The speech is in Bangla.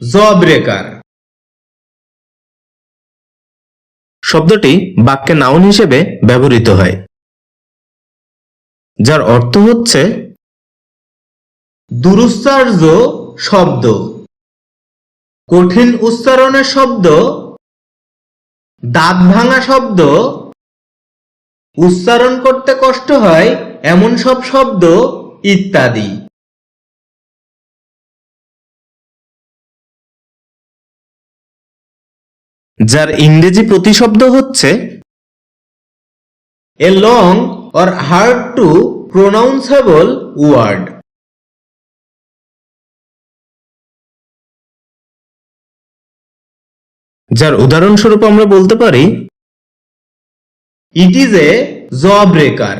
জ শব্দটি বাক্যে নাউন হিসেবে ব্যবহৃত হয়, যার অর্থ হচ্ছে দুরুচ্চার্য শব্দ। কঠিন উচ্চারণের শব্দ, দাঁত ভাঙা শব্দ, উচ্চারণ করতে কষ্ট হয়, এমন সব শব্দ ইত্যাদি। যার ইংরেজি প্রতিশব্দ হচ্ছে a long or hard to pronounceable word যার উদাহরণস্বরূপ আমরা বলতে পারি ইট ইজ এ জ ব্রেকার